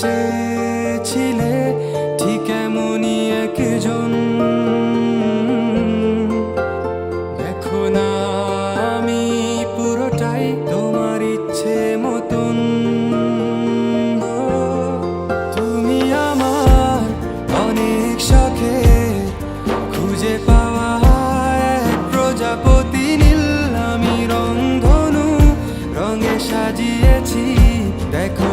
চেয়েছিলে ঠিক এমনই একজন। দেখো না আমি পুরোটাই তোমার ইচ্ছে মতন। তুমি আমার অনেক শখে খুঁজে পাওয়া প্রজাপতি নীল। আমি রংধনু রঙে সাজিয়েছি, দেখো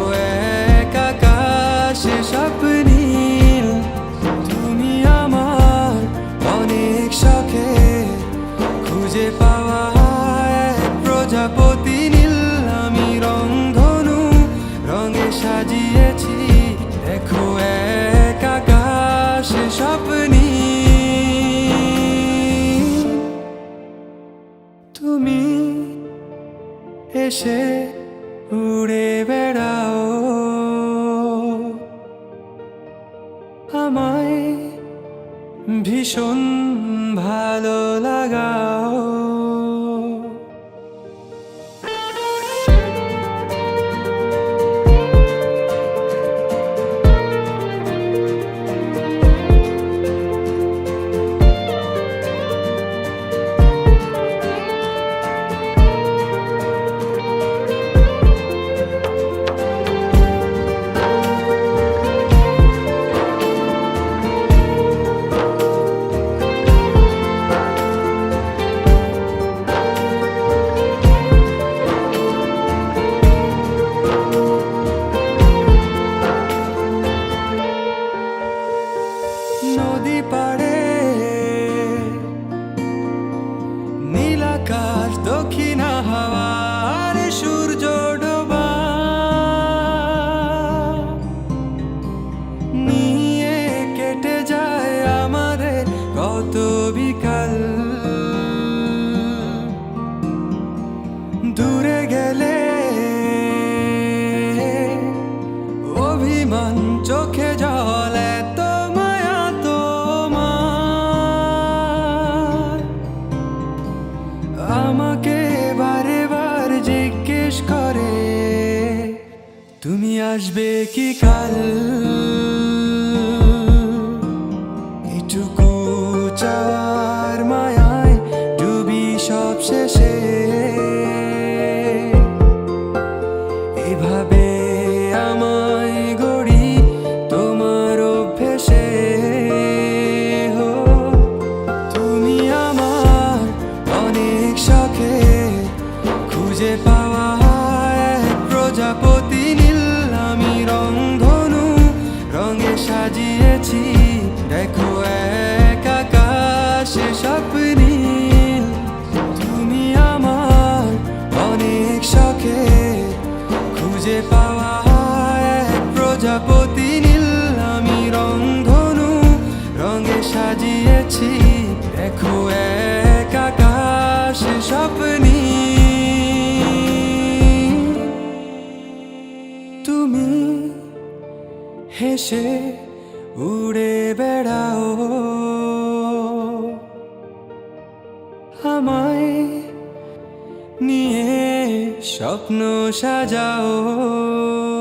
এসে উড়ে বেড়াও। আমায় ভীষণ ভালো লাগাও The party. আসবে কি কাল? এটুকু চাওয়ার মায়ায় ডুবি সব শেষে। এভাবে আমায় গড়ি তোমার হো, তুমি আমার অনেক শখে খুঁজে পাওয়া প্রজাপতি। খুঁজে পাওয়া এক প্রজাপতি নীল, আমি রংধনু রঙে সাজিয়েছি, দেখো এক আকাশে স্বপ্নীল তুমি হেসে উড়ে বেড়াও। আমায় নিয়ে স্বপ্ন সাজাও।